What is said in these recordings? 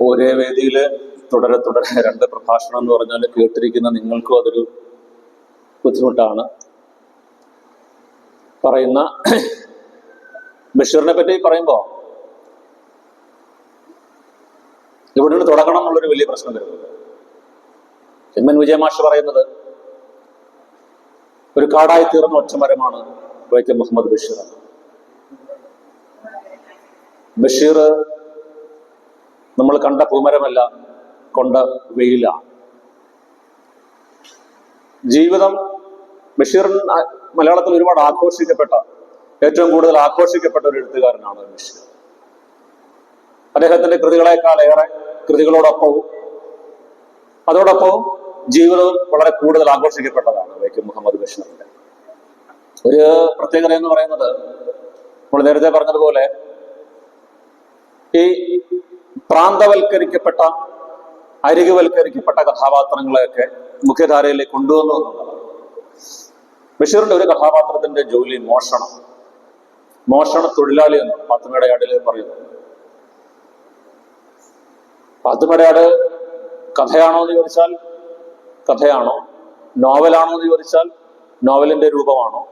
ഒരേ വേദിയിൽ തുടരെ തുടരെ രണ്ട് പ്രഭാഷണം എന്ന് പറഞ്ഞാൽ കേട്ടിരിക്കുന്ന നിങ്ങൾക്കും അതൊരു ബുദ്ധിമുട്ടാണ്. പറയുന്ന ബഷീറിനെ പറ്റി പറയുമ്പോൾ ഇവിടെ നിന്ന് തുടങ്ങണം എന്നുള്ളൊരു വലിയ പ്രശ്നം വരുന്നത് എം എൻ വിജയമാഷ് പറയുന്നത് ഒരു കാടായി തീർന്ന ഒറ്റമരമാണ് വൈക്കം മുഹമ്മദ് ബഷീർ. ബഷീർ നമ്മൾ കണ്ട പൂമരമല്ല കൊണ്ട വെയിലാണ് ജീവിതം ബഷീറിൻ മലയാളത്തിൽ ഒരുപാട് ആഘോഷിക്കപ്പെട്ട ഏറ്റവും കൂടുതൽ ആഘോഷിക്കപ്പെട്ട ഒരു എഴുത്തുകാരനാണ് ബഷീർ. അദ്ദേഹത്തിന്റെ കൃതികളെക്കാൾ ഏറെ കൃതികളോടൊപ്പവും അതോടൊപ്പവും ജീവിതവും വളരെ കൂടുതൽ ആഘോഷിക്കപ്പെട്ടതാണ് വൈക്കം മുഹമ്മദ് ബഷീറിന്റെ. ഒരു പ്രത്യേകത എന്ന് പറയുന്നത് നമ്മൾ നേരത്തെ പറഞ്ഞതുപോലെ ഈ പ്രാന്തവൽക്കരിക്കപ്പെട്ട അരികുവൽക്കരിക്കപ്പെട്ട കഥാപാത്രങ്ങളെയൊക്കെ മുഖ്യധാരയിലേക്ക് കൊണ്ടുവന്നു ബഷീറിന്റെ ഒരു കഥാപാത്രത്തിന്റെ ജോലി മോഷണം. മോഷണ തൊഴിലാളി എന്ന് പാത്തുമേടയാടിൽ പറയുന്നു. പാത്തുമേടയാട് കഥയാണോ എന്ന് ചോദിച്ചാൽ കഥയാണോ? നോവലാണോ എന്ന് ചോദിച്ചാൽ നോവലിന്റെ രൂപമാണോ?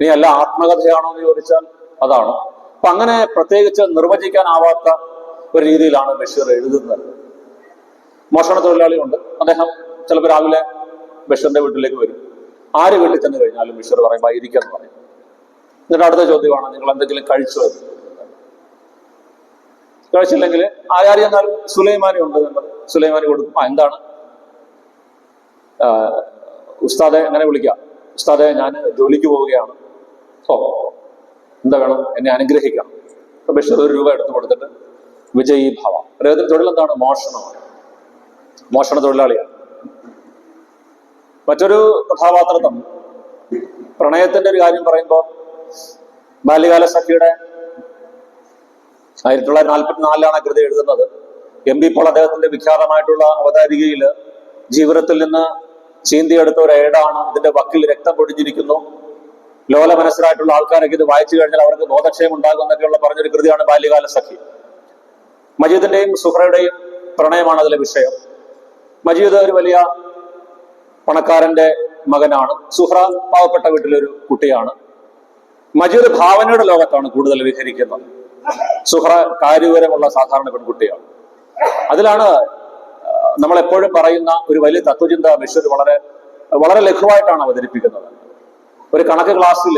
ഇനി അല്ല ആത്മകഥയാണോ എന്ന് ചോദിച്ചാൽ അതാണോ? അപ്പൊ അങ്ങനെ പ്രത്യേകിച്ച് നിർവചിക്കാനാവാത്ത ഒരു രീതിയിലാണ് ബഷീർ എഴുതുന്നത്. മോഷണ തൊഴിലാളിയുണ്ട്. അദ്ദേഹം ചിലപ്പോൾ രാവിലെ ബഷീറിന്റെ വീട്ടിലേക്ക് വരും. ആര് വീട്ടിൽ ചെന്ന് കഴിഞ്ഞാലും ബഷീർ പറയുമ്പോൾ ഇരിക്കാന്ന് പറയും. എന്നിട്ട് അടുത്ത ചോദ്യമാണ് നിങ്ങൾ എന്തെങ്കിലും കഴിച്ചു. കഴിച്ചില്ലെങ്കിൽ ആരാരി എന്നാലും സുലൈമാനി ഉണ്ട് സുലൈമാനി കൊടുക്കും. ആ എന്താണ്? ഉസ്താദെ എങ്ങനെ വിളിക്കാം? ഉസ്താദെ ഞാൻ ജോലിക്ക് പോവുകയാണ്. ഓ എന്താ വേണം? എന്നെ അനുഗ്രഹിക്കണം. അപ്പൊ ബഷീർ ഒരു രൂപ എടുത്തു കൊടുത്തിട്ട് വിജയീ ഭവ. അദ്ദേഹത്തിന്റെ തൊഴിൽ എന്താണ്? മോഷണമാണ് മോഷണ തൊഴിലാളിയാണ്. മറ്റൊരു കഥാപാത്രത്വം പ്രണയത്തിന്റെ ഒരു കാര്യം പറയുമ്പോൾ ബാല്യകാല സഖിയുടെ ആയിരത്തി തൊള്ളായിരത്തി നാൽപ്പത്തി നാലിലാണ് കൃതി എഴുതുന്നത്. എം ബി പോൾ അദ്ദേഹത്തിന്റെ വിഖ്യാതമായിട്ടുള്ള അവതാരികയിൽ ജീവിതത്തിൽ നിന്ന് ചീന്തിയെടുത്ത ഒരു ഏടാണ്. ഇതിന്റെ വക്കിൽ രക്തം പൊടിഞ്ഞിരിക്കുന്നു. ലോല മനസ്സിലായിട്ടുള്ള ആൾക്കാരൊക്കെ ഇത് വായിച്ചു കഴിഞ്ഞാൽ അവർക്ക് ബോധക്ഷയം ഉണ്ടാകും എന്നൊക്കെയുള്ള പറഞ്ഞൊരു കൃതിയാണ് ബാല്യകാല സഖി. മജീദിന്റെയും സുഹ്രയുടെയും പ്രണയമാണ് അതിലെ വിഷയം. മജീദ് ഒരു വലിയ പണക്കാരന്റെ മകനാണ്. സുഹ്ര പാവപ്പെട്ട വീട്ടിലൊരു കുട്ടിയാണ്. മജീദ് ഭാവനയുടെ ലോകത്താണ് കൂടുതൽ വിഹരിക്കുന്നത്. സുഹ്ര കാര്യവിവരമുള്ള സാധാരണ പെൺകുട്ടിയാണ്. അതിലാണ് നമ്മളെപ്പോഴും പറയുന്ന ഒരു വലിയ തത്വചിന്ത ബഷീർ വളരെ വളരെ ലഘുവായിട്ടാണ് അവതരിപ്പിക്കുന്നത്. ഒരു കണക്ക് ക്ലാസ്സിൽ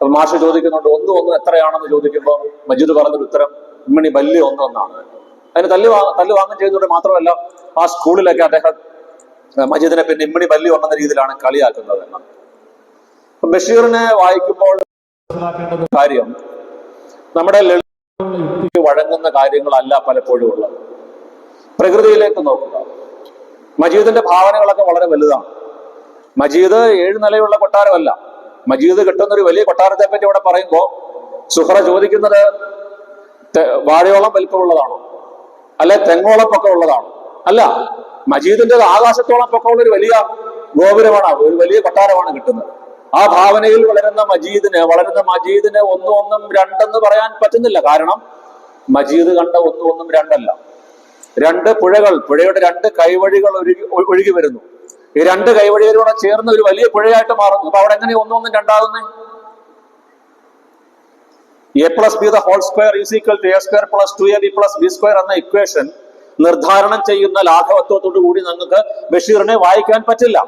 മാഷ് ചോദിക്കുന്നുണ്ട് ഒന്ന് ഒന്ന് എത്രയാണെന്ന് ചോദിക്കുമ്പോൾ മജീദ് പറഞ്ഞൊരു ഉത്തരം ഉമ്മണി ബല്യ ഒന്ന് ഒന്നാണ്. അതിന് തല്ല് തല്ല് വാങ്ങും ചെയ്യുന്നത് മാത്രമല്ല ആ സ്കൂളിലൊക്കെ അദ്ദേഹം മജീദിനെ പിന്നെ ഇമ്മണി വലിയ ഒന്നെന്ന രീതിയിലാണ് കളിയാക്കുന്നത് എന്നാണ്. ബഷീറിനെ വായിക്കുമ്പോൾ കാര്യം നമ്മുടെ യുക്തിക്ക് വഴങ്ങുന്ന കാര്യങ്ങളല്ല പലപ്പോഴും ഉള്ളത്. പ്രകൃതിയിലേക്ക് നോക്കുക. മജീദിന്റെ ഭാവനകളൊക്കെ വളരെ വലുതാണ്. മജീദ് ഏഴ് നിലയുള്ള കൊട്ടാരമല്ല. മജീദ് കിട്ടുന്ന ഒരു വലിയ കൊട്ടാരത്തെ പറ്റി ഇവിടെ പറയുമ്പോൾ സുഹറ ചോദിക്കുന്നത് വാഴയോളം വലിപ്പമുള്ളതാണോ? അല്ലെ തെങ്ങോളം പൊക്കമുള്ളതാണോ അല്ല മജീദിന്റെ ആകാശത്തോളം പൊക്കമുള്ള ഒരു വലിയ ഗോപുരമാണ് ഒരു വലിയ കൊട്ടാരമാണ് കിട്ടുന്നത്. ആ ഭാവനയിൽ വളരുന്ന മജീദിന് വളരുന്ന മജീദിന് ഒന്നും ഒന്നും രണ്ടെന്ന് പറയാൻ പറ്റുന്നില്ല. കാരണം മജീദ് കണ്ട ഒന്നും ഒന്നും രണ്ടല്ല. രണ്ട് പുഴകൾ പുഴയുടെ രണ്ട് കൈവഴികൾ ഒഴുകി ഒഴുകി വരുന്നു. ഈ രണ്ട് കൈവഴികളിലൂടെ ചേർന്ന് ഒരു വലിയ പുഴയായിട്ട് മാറുന്നു. അപ്പൊ അവിടെ എങ്ങനെ ഒന്നും ഒന്നും രണ്ടാകുന്നേ? A plus B the whole square is equal to A square plus two A B plus B square എന്ന ഇക്വേഷൻ നിർദ്ധാരണം ചെയ്യുന്ന ലാഘവത്വത്തോടു കൂടി നിങ്ങൾക്ക് ബഷീറിനെ വായിക്കാൻ പറ്റില്ല.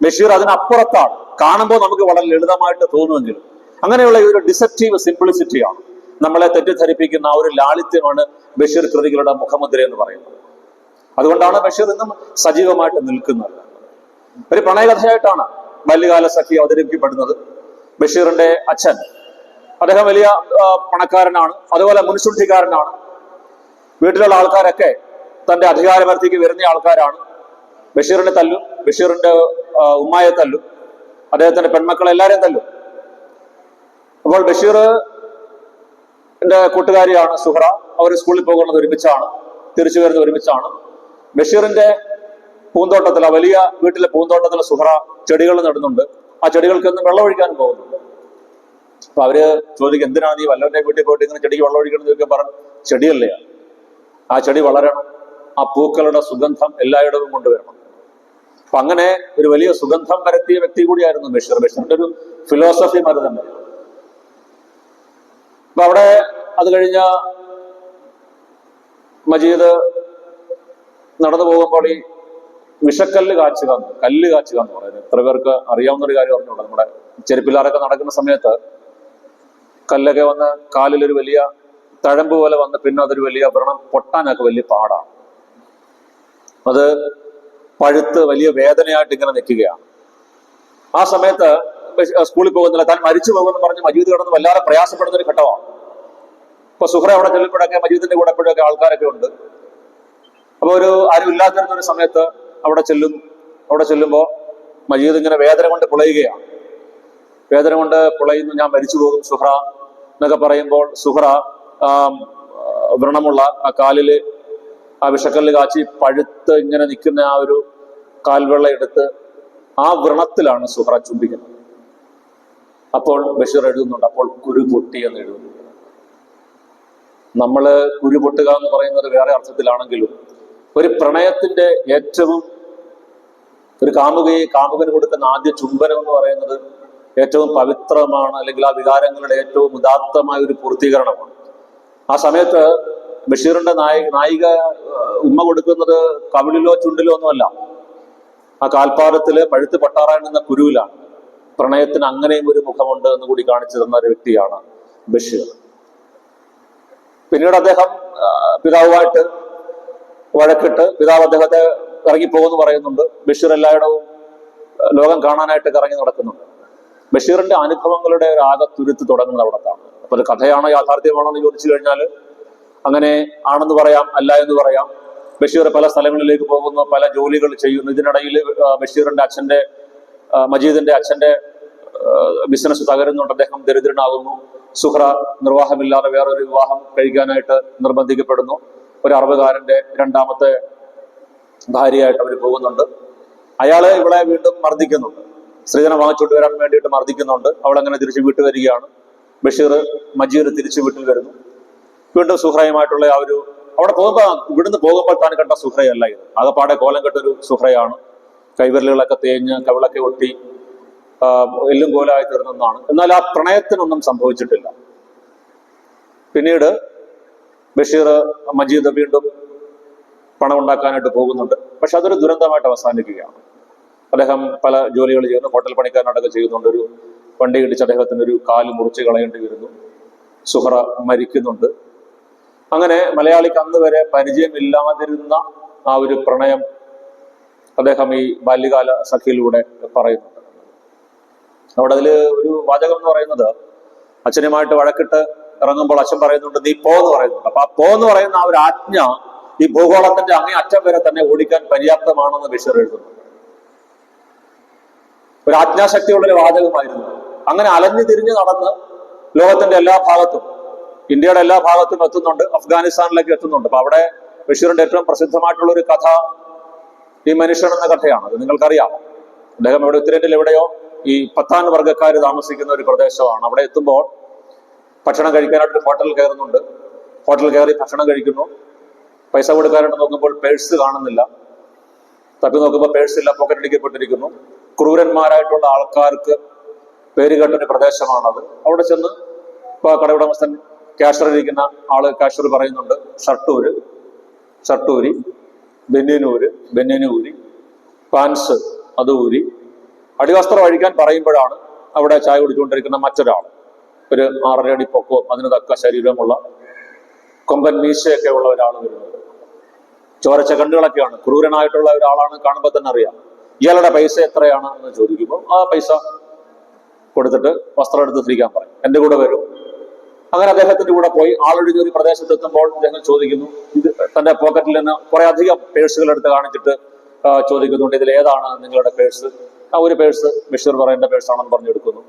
ബഷീർ അതിനപ്പുറത്താണ്. കാണുമ്പോൾ നമുക്ക് വളരെ ലളിതമായിട്ട് തോന്നുമെങ്കിലും. അങ്ങനെയുള്ള ഒരു ഡിസെപ്റ്റീവ് സിംപ്ലിസിറ്റിയാണ് നമ്മളെ തെറ്റിദ്ധരിപ്പിക്കുന്ന ആ ഒരു ലാളിത്യമാണ് ബഷീർ കൃതികളുടെ മുഖമുദ്ര എന്ന് പറയുന്നത്. അതുകൊണ്ടാണ് ബഷീർ ഇന്നും സജീവമായിട്ട് നിൽക്കുന്നത്. ഒരു പ്രണയകഥയായിട്ടാണ് ബാല്യകാല സഖി അവതരിപ്പിക്കപ്പെടുന്നത്. ബഷീറിന്റെ അച്ഛൻ. അദ്ദേഹം വലിയ പണക്കാരനാണ്. അതുപോലെ മുൻശുദ്ധിക്കാരനാണ് വീട്ടിലുള്ള ആൾക്കാരൊക്കെ തന്റെ അധികാരപരിധിക്ക് വരുന്ന ആൾക്കാരാണ്. ബഷീറിനെ തല്ലും ബഷീറിന്റെ ഉമ്മായ തല്ലും അദ്ദേഹത്തിന്റെ പെൺമക്കളെ എല്ലാരെയും തല്ലും. അപ്പോൾ ബഷീർ എന്റെ കൂട്ടുകാരിയാണ് സുഹറ. അവർ സ്കൂളിൽ പോകുന്നത് ഒരുമിച്ചാണ് തിരിച്ചു വരുന്നത് ഒരുമിച്ചാണ്. ബഷീറിന്റെ പൂന്തോട്ടത്തിൽ ആ വലിയ വീട്ടിലെ പൂന്തോട്ടത്തിലെ സുഹറ ചെടികൾ നടുന്നുണ്ട്. ആ ചെടികൾക്കൊന്നും വെള്ളം ഒഴിക്കാനും പോകുന്നുണ്ട് അപ്പൊ അവർ ചോദിക്കും എന്തിനാണ് നീ വല്ലവന്റെ വീട്ടിൽ പോയിട്ട് ഇങ്ങനെ ചെടിക്ക് വെള്ളം ഒഴിക്കണം ചോദിക്കാൻ പറഞ്ഞു ചെടിയല്ലേ ആ ചെടി വളരണം. ആ പൂക്കളുടെ സുഗന്ധം എല്ലായിടവും കൊണ്ടുവരണം. അപ്പൊ അങ്ങനെ ഒരു വലിയ സുഗന്ധം പരത്തിയ വ്യക്തി കൂടിയായിരുന്നു ബഷീർ. ബഷീറിന്റെ ഒരു ഫിലോസഫി തന്നെ അപ്പൊ അവിടെ അത് കഴിഞ്ഞ മജീദ് നടന്നു പോകുമ്പോൾ ഈ വിഷക്കല്ല് കാച്ചുക കല്ല് കാച്ചുക എന്ന് പറയുന്നത്. എത്ര പേർക്ക് അറിയാവുന്ന ഒരു കാര്യം അറിഞ്ഞുകൂടാ നമ്മുടെ ചെരുപ്പിലാറൊക്കെ നടക്കുന്ന സമയത്ത് കല്ലൊക്കെ വന്ന് കാലിലൊരു വലിയ തഴമ്പ് പോലെ വന്ന് പിന്നെ അതൊരു വലിയ വ്രണം പൊട്ടാനൊക്കെ വലിയ പാടാണ്. അത് പഴുത്ത് വലിയ വേദനയായിട്ട് ഇങ്ങനെ നിൽക്കുകയാണ്. ആ സമയത്ത് സ്കൂളിൽ പോകുന്നില്ല താൻ മരിച്ചു പോകുമെന്ന് പറഞ്ഞ് മജീദ് കിടന്ന് വല്ലാതെ പ്രയാസപ്പെടുന്ന ഒരു ഘട്ടമാണ്. ഇപ്പൊ സുഹ്ര അവിടെ ചെല്ലുമ്പോഴൊക്കെ മജീദിന്റെ കൂടെ എപ്പോഴൊക്കെ ആൾക്കാരൊക്കെ ഉണ്ട്. അപ്പൊ ഒരു ആരും ഇല്ലാതിരുന്ന ഒരു സമയത്ത് അവിടെ ചെല്ലുന്നു. അവിടെ ചെല്ലുമ്പോ മജീദ് ഇങ്ങനെ വേദന കൊണ്ട് പുളയുകയാണ്. വേദന കൊണ്ട് പുളയുന്നു ഞാൻ മരിച്ചു പോകും സുഹ്ര എന്നൊക്കെ പറയുമ്പോൾ സുഹ്ര വ്രണമുള്ള ആ കാലിൽ ആ വിഷക്കല്ല് കാച്ചി പഴുത്ത് ഇങ്ങനെ നിൽക്കുന്ന ആ ഒരു കാൽവെള്ള എടുത്ത് ആ വ്രണത്തിലാണ് സുഹ്ര ചുംബിക്കുന്നത്. അപ്പോൾ ബഷീർ എഴുതുന്നുണ്ട് അപ്പോൾ കുരു പൊട്ടി എന്ന് എഴുതുന്നു. നമ്മൾ കുരു പൊട്ടുക എന്ന് പറയുന്നത് വേറെ അർത്ഥത്തിലാണെങ്കിലും ഒരു പ്രണയത്തിന്റെ ഏറ്റവും ഒരു കാമുകയെ കാമുകന് കൊടുക്കുന്ന ആദ്യ ചുംബനം എന്ന് പറയുന്നത് ഏറ്റവും പവിത്രമാണ് അല്ലെങ്കിൽ ആ വികാരങ്ങളുടെ ഏറ്റവും ഉദാത്തമായ ഒരു പൂർത്തീകരണമാണ്. ആ സമയത്ത് ബഷീറിന്റെ നായിക നായിക ഉമ്മ കൊടുക്കുന്നത് കവിളിലോ ചുണ്ടിലോ ഒന്നുമല്ല. ആ കാൽപ്പാടത്തിൽ പഴുത്ത് പട്ടാറാണെന്ന കുരുവിലാണ്. പ്രണയത്തിന് അങ്ങനെയും ഒരു മുഖമുണ്ട് എന്ന് കൂടി കാണിച്ചു തന്ന ഒരു വ്യക്തിയാണ് ബഷീർ. പിന്നീട് അദ്ദേഹം പിതാവുമായിട്ട് വഴക്കിട്ട് പിതാവ് അദ്ദേഹത്തെ ഇറങ്ങിപ്പോകുമെന്ന് പറയുന്നുണ്ട്. ബഷീർ എല്ലായിടവും ലോകം കാണാനായിട്ട് കറങ്ങി നടക്കുന്നുണ്ട്. ബഷീറിന്റെ അനുഭവങ്ങളുടെ ഒരു ആകെ തുരുത്ത് തുടങ്ങുന്നത് അവിടത്താണ്. അപ്പൊ അത് കഥയാണോ യാഥാർത്ഥ്യമാണോ എന്ന് ചോദിച്ചു കഴിഞ്ഞാൽ അങ്ങനെ ആണെന്ന് പറയാം അല്ല എന്ന് പറയാം. ബഷീർ പല സ്ഥലങ്ങളിലേക്ക് പോകുന്നു പല ജോലികൾ ചെയ്യുന്നു. ഇതിനിടയിൽ ബഷീറിന്റെ അച്ഛന്റെ മജീദിന്റെ അച്ഛന്റെ ബിസിനസ് തകരുന്നുണ്ട്. അദ്ദേഹം ദരിദ്രനാകുന്നു. സുഹ്ര നിർവാഹമില്ലാതെ വേറൊരു വിവാഹം കഴിക്കാനായിട്ട് നിർബന്ധിക്കപ്പെടുന്നു. ഒരു അറബുകാരന്റെ രണ്ടാമത്തെ ഭാര്യയായിട്ട് അവർ പോകുന്നുണ്ട്. അയാൾ ഇവളെ വീണ്ടും മർദ്ദിക്കുന്നുണ്ട്. സ്ത്രീധനം വാങ്ങിച്ചുകൊണ്ട് വരാൻ വേണ്ടിയിട്ട് മർദ്ദിക്കുന്നുണ്ട്. അവൾ അങ്ങനെ തിരിച്ചു വീട്ടിൽ വരികയാണ്. ബഷീർ മജീർ തിരിച്ചു വീട്ടിൽ വരുന്നു. വീണ്ടും സുഹ്രയുമായിട്ടുള്ള ആ ഒരു അവിടെ പോകുമ്പോൾ ഇവിടുന്ന് പോകുമ്പോൾ താൻ കണ്ട സുഹ്രയല്ല ഇത്. ആകപ്പാടെ കോലം കെട്ടൊരു സുഹ്രയാണ് കൈവിരലുകളൊക്കെ തേഞ്ഞ് കവിളൊക്കെ ഒട്ടി എല്ലും കോലായി തീർന്നതാണ് എന്നാൽ ആ പ്രണയത്തിനൊന്നും സംഭവിച്ചിട്ടില്ല. പിന്നീട് ബഷീർ മജീദ് വീണ്ടും പണം ഉണ്ടാക്കാനായിട്ട് പോകുന്നുണ്ട്. പക്ഷെ അതൊരു ദുരന്തമായിട്ട് അവസാനിക്കുകയാണ്. അദ്ദേഹം പല ജോലികൾ ചെയ്യുന്നു ഹോട്ടൽ പണിക്കാരനായിട്ടൊക്കെ ചെയ്യുന്നുണ്ട് ഒരു വണ്ടി ഇടിച്ച് അദ്ദേഹത്തിന് ഒരു കാൽ മുറിച്ച് കളയേണ്ടി വരുന്നു. സുഹറ മരിക്കുന്നുണ്ട്. അങ്ങനെ മലയാളിക്ക് അന്ന് വരെ പരിചയമില്ലാതിരുന്ന ആ ഒരു പ്രണയം അദ്ദേഹം ഈ ബാല്യകാല സഖിയിലൂടെ പറയുന്നുണ്ട്. അവിടെ അതിൽ ഒരു വാചകം എന്ന് പറയുന്നത് അച്ഛനുമായിട്ട് വഴക്കിട്ട് ഇറങ്ങുമ്പോൾ അച്ഛൻ പറയുന്നുണ്ട് നീ പോ എന്ന് പറയുന്നുണ്ട് അപ്പൊ ആ പോ എന്ന് പറയുന്ന ആ ഒരു ആജ്ഞ ഈ ഭൂഗോളത്തിന്റെ അങ്ങേ അറ്റം വരെ തന്നെ ഓടിക്കാൻ പര്യാപ്തമാണെന്ന് ബഷീർ എഴുതുന്നു. ഒരു ആജ്ഞാശക്തിയുള്ള ഒരു വാചകമായിരുന്നു. അങ്ങനെ അലഞ്ഞു തിരിഞ്ഞ് നടന്ന് ലോകത്തിന്റെ എല്ലാ ഭാഗത്തും ഇന്ത്യയുടെ എല്ലാ ഭാഗത്തും എത്തുന്നുണ്ട് അഫ്ഗാനിസ്ഥാനിലേക്ക് എത്തുന്നുണ്ട്. അപ്പൊ അവിടെ ബഷീറിന്റെ ഏറ്റവും പ്രസിദ്ധമായിട്ടുള്ള ഒരു കഥ ഈ മനുഷ്യൻ എന്ന കഥയാണ്. അത് നിങ്ങൾക്കറിയാം. അദ്ദേഹം ഇവിടെ ഉത്തരേന്ത്യയിൽ എവിടെയോ ഈ പത്താൻ വർഗക്കാർ താമസിക്കുന്ന ഒരു പ്രദേശമാണ്. അവിടെ എത്തുമ്പോൾ ഭക്ഷണം കഴിക്കാനായിട്ട് ഹോട്ടലിൽ കയറുന്നുണ്ട്. ഹോട്ടലിൽ കയറി ഭക്ഷണം കഴിക്കുന്നു. പൈസ കൊടുക്കാനായിട്ട് നോക്കുമ്പോൾ പേഴ്സ് കാണുന്നില്ല. തപ്പി നോക്കുമ്പോൾ പേഴ്സ് ഇല്ല പോക്കറ്റ് അടിക്കപ്പെട്ടിരിക്കുന്നു ക്രൂരന്മാരായിട്ടുള്ള ആൾക്കാർക്ക് പേര് കേട്ടൊരു പ്രദേശമാണത്. അവിടെ ചെന്ന് ഇപ്പൊ കടയുടമസ്ഥൻ ക്യാഷർ ഇരിക്കുന്ന ആൾ ക്യാഷർ പറയുന്നുണ്ട് ഷർട്ടൂര് ഷർട്ടൂരി ബെന്നിനൂര് ബെന്നിനൂരി പാൻസ് അത് ഊരി അടിവസ്ത്രം അഴിക്കാൻ പറയുമ്പോഴാണ് അവിടെ ചായ കുടിച്ചുകൊണ്ടിരിക്കുന്ന മറ്റൊരാൾ ഒരു ആറര അടി പൊക്കവും അതിന് തക്ക ശരീരമുള്ള കൊമ്പൻ മീശയൊക്കെ ഉള്ള ഒരാൾ വരുന്നത്. ചോരച്ച കണ്ണുകളൊക്കെയാണ്. ക്രൂരനായിട്ടുള്ള ഒരാളാണ് കാണുമ്പോൾ തന്നെ അറിയാം. ഇയാളുടെ പൈസ എത്രയാണ് എന്ന് ചോദിക്കുമ്പോൾ ആ പൈസ കൊടുത്തിട്ട് വസ്ത്രം എടുത്ത് തിരിക്കാൻ പറയും. എന്റെ കൂടെ വരും. അങ്ങനെ അദ്ദേഹത്തിന്റെ കൂടെ പോയി ആളൊഴിഞ്ഞ ഒരു പ്രദേശത്ത് എത്തുമ്പോൾ അദ്ദേഹം ചോദിക്കുന്നു ഇത് തന്റെ പോക്കറ്റിൽ നിന്ന് കുറെ അധികം പേഴ്സുകൾ എടുത്ത് കാണിച്ചിട്ട് ചോദിക്കുന്നുണ്ട് ഇതിൽ ഏതാണ് നിങ്ങളുടെ പേഴ്സ്? ആ ഒരു പേഴ്സ് ബഷീർ പറയേണ്ട പേഴ്സാണെന്ന് പറഞ്ഞെടുക്കുന്നു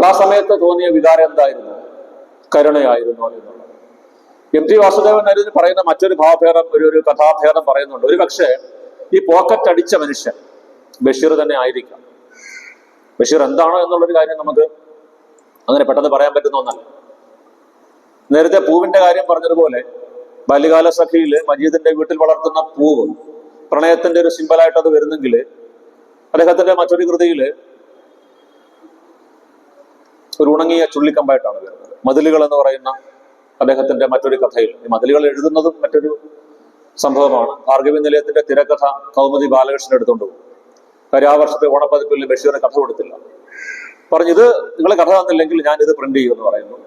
അപ്പോൾ ആ സമയത്ത് തോന്നിയ വികാരം എന്തായിരുന്നു? കരുണയായിരുന്നു എന്നുള്ളത്. എം ടി വാസുദേവൻ അരുന്ന് പറയുന്ന മറ്റൊരു ഭാവഭേദം ഒരു ഒരു കഥാഭേദം പറയുന്നുണ്ട്. ഒരു പക്ഷേ ഈ പോക്കറ്റ് അടിച്ച മനുഷ്യൻ ബഷീർ തന്നെ ആയിരിക്കാം. ബഷീർ എന്താണോ എന്നുള്ളൊരു കാര്യം നമുക്ക് അങ്ങനെ പെട്ടെന്ന് പറയാൻ പറ്റുന്ന ഒന്നല്ല. നേരത്തെ പൂവിന്റെ കാര്യം പറഞ്ഞതുപോലെ ബാല്യകാല സഖിയിൽ മജീദിന്റെ വീട്ടിൽ വളർത്തുന്ന പൂവ് പ്രണയത്തിന്റെ ഒരു സിമ്പലായിട്ട് അത് വരുന്നെങ്കിൽ അദ്ദേഹത്തിന്റെ മറ്റൊരു കൃതിയിൽ ഒരു ഉണങ്ങിയ ചുള്ളിക്കമ്പായിട്ടാണ് വരുന്നത്. മതിലുകൾ എന്ന് പറയുന്ന അദ്ദേഹത്തിന്റെ മറ്റൊരു കഥയിൽ. ഈ മതിലുകൾ എഴുതുന്നതും മറ്റൊരു സംഭവമാണ്. ഭാർഗവി നിലയത്തിന്റെ തിരക്കഥ കൗമുദി ബാലകൃഷ്ണൻ എടുത്തുകൊണ്ട് പോകും. കാര്യം ആ വർഷത്തെ ഓണപ്പതിപ്പിൽ ബഷീറിന് കഥ കൊടുത്തില്ല. പറഞ്ഞു ഇത് നിങ്ങളെ കഥ തന്നില്ലെങ്കിൽ ഞാൻ ഇത് പ്രിന്റ് ചെയ്യും എന്ന് പറയുന്നു.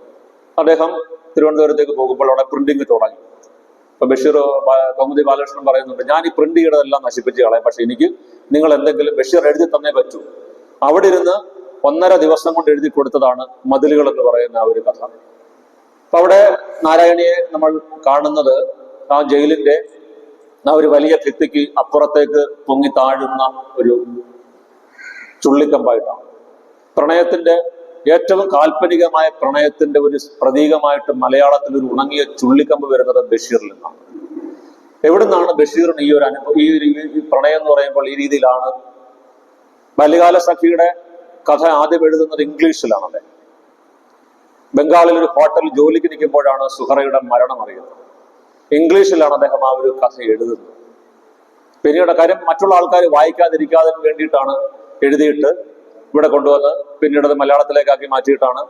അദ്ദേഹം തിരുവനന്തപുരത്തേക്ക് പോകുമ്പോൾ അവിടെ പ്രിന്റിങ് തുടങ്ങി. അപ്പൊ ബഷീർ കൗമുദി ബാലകൃഷ്ണൻ പറയുന്നുണ്ട് ഞാൻ ഈ പ്രിന്റ് ചെയ്തതെല്ലാം നശിപ്പിച്ച് കളയാം. പക്ഷെ എനിക്ക് നിങ്ങൾ എന്തെങ്കിലും ബഷീർ എഴുതി തന്നേ പറ്റൂ. അവിടെ ഇരുന്ന് ഒന്നര ദിവസം കൊണ്ട് എഴുതി കൊടുത്തതാണ് മതിലുകൾ എന്ന് പറയുന്ന ആ ഒരു കഥ. അപ്പൊ അവിടെ നാരായണിയെ നമ്മൾ കാണുന്നത് ആ ജയിലിന്റെ ആ ഒരു വലിയ ഭിത്തിക്ക് അപ്പുറത്തേക്ക് പൊങ്ങി താഴുന്ന ഒരു ചുള്ളിക്കമ്പായിട്ടാണ്. പ്രണയത്തിന്റെ ഏറ്റവും കാൽപ്പനികമായ പ്രണയത്തിന്റെ ഒരു പ്രതീകമായിട്ട് മലയാളത്തിൽ ഒരു ഉണങ്ങിയ ചുള്ളിക്കമ്പ് വരുന്നത് ബഷീറിൽ നിന്നാണ്. എവിടുന്നാണ് ബഷീറിന് ഈ ഒരു അനുഭവം ഈ പ്രണയം എന്ന് പറയുമ്പോൾ ഈ രീതിയിലാണ്? ബാല്യകാല സഖിയുടെ കഥ ആദ്യം എഴുതുന്നത് ഇംഗ്ലീഷിലാണ് അല്ലേ ബംഗാളിൽ ഒരു ഹോട്ടൽ ജോലിക്ക് നിൽക്കുമ്പോഴാണ് സുഹറയുടെ മരണം അറിയുന്നത്. ഇംഗ്ലീഷിലാണ് അദ്ദേഹം ആ ഒരു കഥ എഴുതുന്നത്. പിന്നീട് കാര്യം മറ്റുള്ള ആൾക്കാർ വായിക്കാതിരിക്കാതെ വേണ്ടിയിട്ടാണ് എഴുതിയിട്ട് ഇവിടെ കൊണ്ടുവന്ന് പിന്നീട് അത് മലയാളത്തിലേക്കാക്കി മാറ്റിയിട്ടാണ്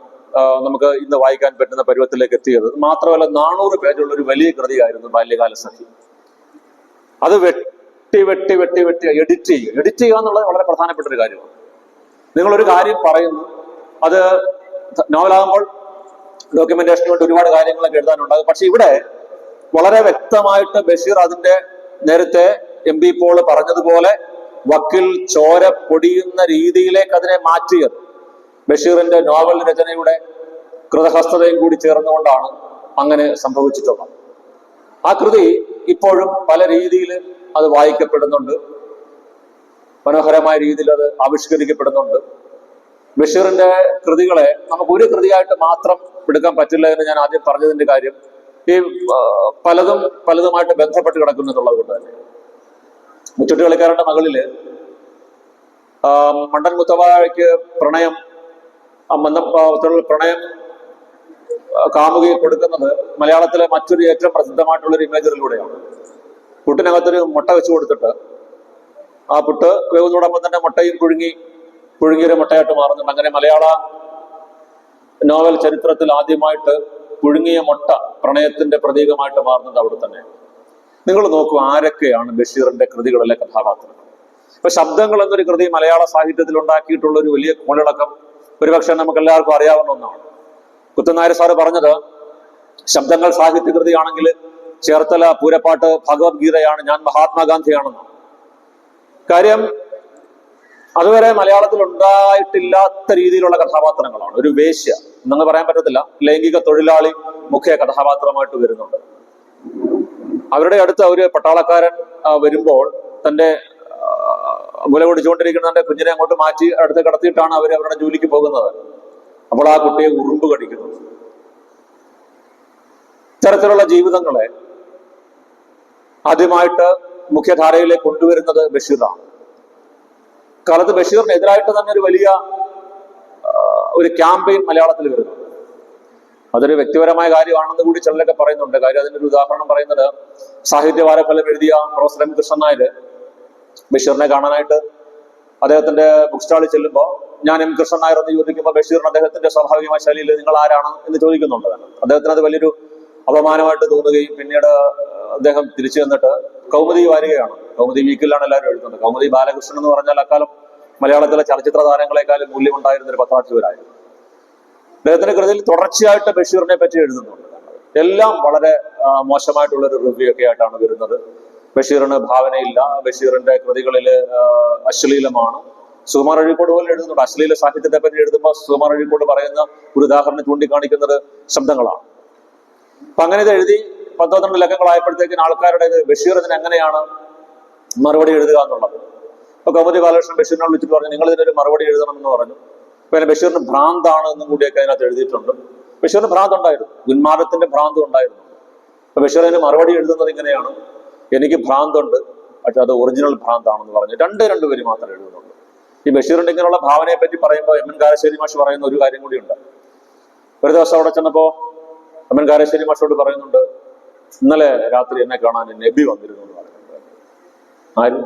നമുക്ക് ഇന്ന് വായിക്കാൻ പറ്റുന്ന പരുവത്തിലേക്ക് എത്തിയത്. മാത്രമല്ല നാനൂറ് പേജുള്ള ഒരു വലിയ കൃതിയായിരുന്നു ബാല്യകാല സഖി. അത് വെട്ടി വെട്ടി വെട്ടി വെട്ടി എഡിറ്റ് ചെയ്യുക. എഡിറ്റ് ചെയ്യുക എന്നുള്ളത് വളരെ പ്രധാനപ്പെട്ട ഒരു കാര്യമാണ്. നിങ്ങളൊരു കാര്യം പറയുന്നു. അത് നോവലാകുമ്പോൾ ഡോക്യുമെന്റേഷന് വേണ്ടി ഒരുപാട് കാര്യങ്ങളൊക്കെ എഴുതാനുണ്ടാകും പക്ഷെ ഇവിടെ വളരെ വ്യക്തമായിട്ട് ബഷീർ അതിന്റെ നേരത്തെ എം പി പോൾ പറഞ്ഞതുപോലെ വക്കിൽ ചോര പൊടിയുന്ന രീതിയിലേക്ക് അതിനെ മാറ്റിയത്. ബഷീറിന്റെ നോവൽ രചനയുടെ കൃതഹസ്തതയും കൂടി ചേർന്നുകൊണ്ടാണ് അങ്ങനെ സംഭവിച്ചിട്ടുള്ളത്. ആ കൃതി ഇപ്പോഴും പല രീതിയിൽ അത് വായിക്കപ്പെടുന്നുണ്ട്. മനോഹരമായ രീതിയിൽ അത് ആവിഷ്കരിക്കപ്പെടുന്നുണ്ട്. ബഷീറിന്റെ കൃതികളെ നമുക്ക് ഒരു കൃതിയായിട്ട് മാത്രം എടുക്കാൻ പറ്റില്ല എന്ന് ഞാൻ ആദ്യം പറഞ്ഞതിന്റെ കാര്യം ഈ പലതും പലതുമായിട്ട് ബന്ധപ്പെട്ട് കിടക്കുന്നു എന്നുള്ളത് കൊണ്ട് തന്നെ. മുച്ചുട്ടി കളിക്കാരുടെ മകളിൽ മണ്ടൻ മുത്തവാഴയ്ക്ക് പ്രണയം ആ മന്ദം പ്രണയം കാമുകി കൊടുക്കുന്നത് മലയാളത്തിലെ മറ്റൊരു ഏറ്റവും പ്രസിദ്ധമായിട്ടുള്ള ഒരു ഇമേജറിലൂടെയാണ് കുട്ടിനകത്തൊരു മുട്ട വെച്ച് കൊടുത്തിട്ട് ആ പുട്ട് വേവുന്നതോടൊപ്പം തന്നെ മുട്ടയും പുഴുങ്ങി പുഴുങ്ങിയൊരു മുട്ടയായിട്ട് മാറുന്നുണ്ട്. അങ്ങനെ മലയാള നോവൽ ചരിത്രത്തിൽ ആദ്യമായിട്ട് പുഴുങ്ങിയ മുട്ട പ്രണയത്തിന്റെ പ്രതീകമായിട്ട് മാറുന്നത് അവിടെ തന്നെ. നിങ്ങൾ നോക്കൂ ആരൊക്കെയാണ് ബഷീറിന്റെ കൃതികളിലെ കഥാപാത്രങ്ങൾ. ഇപ്പൊ ശബ്ദങ്ങൾ എന്നൊരു കൃതി മലയാള സാഹിത്യത്തിൽ ഉണ്ടാക്കിയിട്ടുള്ള ഒരു വലിയ കോളിളക്കം ഒരുപക്ഷെ നമുക്ക് എല്ലാവർക്കും അറിയാവുന്ന ഒന്നാണ്. കുത്തനായർ സാറ് പറഞ്ഞത് ശബ്ദങ്ങൾ സാഹിത്യകൃതിയാണെങ്കിൽ ചേർത്തല പൂരപ്പാട്ട് ഭഗവത്ഗീതയാണ് ഞാൻ മഹാത്മാഗാന്ധിയാണെന്ന് കാര്യം അതുവരെ മലയാളത്തിൽ ഉണ്ടായിട്ടില്ലാത്ത രീതിയിലുള്ള കഥാപാത്രങ്ങളാണ്. ഒരു വേശ്യ എന്നങ്ങ് പറയാൻ പറ്റത്തില്ല. ലൈംഗിക തൊഴിലാളി മുഖ്യ കഥാപാത്രമായിട്ട് വരുന്നുണ്ട്. അവരുടെ അടുത്ത് ഒരു പട്ടാളക്കാരൻ വരുമ്പോൾ തന്റെ മുല കുടിച്ചുകൊണ്ടിരിക്കുന്ന തന്റെ കുഞ്ഞിനെ അങ്ങോട്ട് മാറ്റി അടുത്ത് കടത്തിയിട്ടാണ് അവർ അവരുടെ ജോലിക്ക് പോകുന്നത്. അപ്പോൾ ആ കുട്ടിയെ ഉറുമ്പ് കടിക്കുന്നു. ഇത്തരത്തിലുള്ള ജീവിതങ്ങളെ ആദ്യമായിട്ട് മുഖ്യധാരയിലേക്ക് കൊണ്ടുവരുന്നത് ബഷീറാണ്. കാലത്ത് ബഷീറിനെതിരായിട്ട് തന്നെ ഒരു വലിയ ഒരു ക്യാമ്പയിൻ മലയാളത്തിൽ വരുന്നു. അതൊരു വ്യക്തിപരമായ കാര്യമാണെന്ന് കൂടി ചിലരൊക്കെ പറയുന്നുണ്ട്. കാര്യം അതിനൊരു ഉദാഹരണം പറയുന്നത് സാഹിത്യ വാരഫലം എഴുതിയ പ്രൊഫസർ എം കൃഷ്ണൻ നായർ ബഷീറിനെ കാണാനായിട്ട് അദ്ദേഹത്തിന്റെ ബുക്ക് സ്റ്റാളിൽ ചെല്ലുമ്പോൾ ഞാൻ എം കൃഷ്ണൻ നായർ എന്ന് ചോദിക്കുമ്പോൾ ബഷീറിന് അദ്ദേഹത്തിന്റെ സ്വാഭാവികമായ ശൈലിയിൽ നിങ്ങൾ ആരാണ് എന്ന് ചോദിക്കുന്നുണ്ട്. അദ്ദേഹത്തിന് അത് വലിയൊരു അപമാനമായിട്ട് തോന്നുകയും പിന്നീട് അദ്ദേഹം തിരിച്ചു ചെന്നിട്ട് കൗമുദി വാരികയാണ്. കൗമുദി വീക്കിലാണ് എല്ലാവരും എഴുതുന്നത്. കൗമുദി ബാലകൃഷ്ണൻ എന്ന് പറഞ്ഞാൽ അക്കാലം മലയാളത്തിലെ ചലച്ചിത്ര താരങ്ങളെക്കാളും മൂല്യമുണ്ടായിരുന്ന ഒരു പത്രാധിപരായിരുന്നു. അദ്ദേഹത്തിന്റെ കൃതിയിൽ തുടർച്ചയായിട്ട് ബഷീറിനെ പറ്റി എഴുതുന്നുണ്ട്. എല്ലാം വളരെ മോശമായിട്ടുള്ള ഒരു റിവ്യൂ ഒക്കെ ആയിട്ടാണ് വരുന്നത്. ബഷീറിന് ഭാവനയില്ല. ബഷീറിന്റെ കൃതികളിൽ അശ്ലീലമാണ്. സുകുമാർ അഴീക്കോട് പോലെ എഴുതുന്നുണ്ട്. അശ്ലീല സാഹിത്യത്തെ പറ്റി എഴുതുമ്പോൾ സുകുമാർ അഴീക്കോട് പറയുന്ന ഒരു ഉദാഹരണം ചൂണ്ടിക്കാണിക്കുന്നത് ശബ്ദങ്ങളാണ്. അപ്പൊ അങ്ങനെ ഇത് എഴുതി പത്ത് പന്ത്രണ്ട് ലക്കങ്ങളായപ്പോഴത്തേക്കിന് ആൾക്കാരുടെ ഇത് ബഷീർ എങ്ങനെയാണ് മറുപടി എഴുതുക എന്നുള്ളത്? അപ്പൊ കൗമുദി ബാലകൃഷ്ണൻ ബഷീറിനെ വിളിച്ചിട്ട് പറഞ്ഞു നിങ്ങൾ ഇതിനൊരു മറുപടി എഴുതണം എന്ന് പറഞ്ഞു പിന്നെ ബഷീറിന് ഭ്രാന്താണ് എന്നും കൂടിയൊക്കെ അതിനകത്ത് എഴുതിയിട്ടുണ്ട്. ബഷീറിന് ഭ്രാന്ത് ഉണ്ടായിരുന്നു. ഉന്മാദത്തിന്റെ ഭ്രാന്ത് ഉണ്ടായിരുന്നു. അപ്പൊ ബഷീർ അതിന് മറുപടി എഴുതുന്നത് ഇങ്ങനെയാണ്. എനിക്ക് ഭ്രാന്തുണ്ട് പക്ഷെ അത് ഒറിജിനൽ ഭ്രാന്താണെന്ന് പറഞ്ഞു രണ്ട് രണ്ട് പേര് മാത്രമേ എഴുതുന്നുള്ളൂ. ഈ ബഷീറിന്റെ ഇങ്ങനെയുള്ള ഭാവനയെ പറ്റി പറയുമ്പോൾ എം എൻ കാരശ്ശേരി മാഷ് പറയുന്ന ഒരു കാര്യം കൂടിയുണ്ട്. ഒരു ദിവസം അവിടെ ചെന്നപ്പോ എൻ കാരശ്ശേരി മാഷോട് പറയുന്നുണ്ട് ഇന്നലെ രാത്രി എന്നെ കാണാൻ നബി വന്നിരുന്നു എന്ന് പറയുന്നുണ്ട്. ആര്?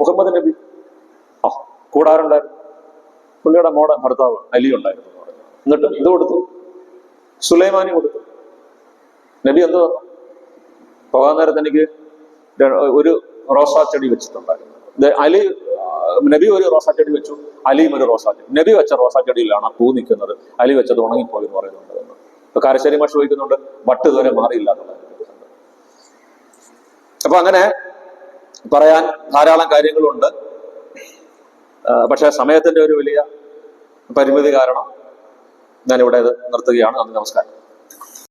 മുഹമ്മദ് നബി. ആ കൂടാറുണ്ടായിരുന്നു പുള്ളിയുടെ മോടെ ഭർത്താവ് അലി ഉണ്ടായിരുന്നു എന്ന് പറഞ്ഞു എന്നിട്ട് ഇത് കൊടുത്തു? സുലൈമാനി കൊടുത്തു. നബി എന്ത് പോകാൻ നേരത്ത് എനിക്ക് ഒരു റോസാ ചെടി വെച്ചിട്ടുണ്ടായിരുന്നു. അലി നബി ഒരു റോസാ ചെടി വെച്ചു അലിയും ഒരു റോസാ ചെടി. നബി വെച്ച റോസാ ചെടിയിലാണ് പൂ നിൽക്കുന്നത്. അലി വെച്ചത് ഉണങ്ങിപ്പോയി എന്ന് പറയുന്നുണ്ട്. ഇപ്പൊ കാരശ്ശേരി മാഷ് ചോദിക്കുന്നുണ്ട് വട്ട് ഇതുവരെ മാറിയില്ല അപ്പൊ അങ്ങനെ പറയാൻ ധാരാളം കാര്യങ്ങളുണ്ട്. പക്ഷെ പക്ഷേ സമയത്തിന്റെ ഒരു വലിയ പരിമിതി കാരണം ഞാനിവിടെ ഇത് നിർത്തുകയാണ്. നന്ദി നമസ്കാരം.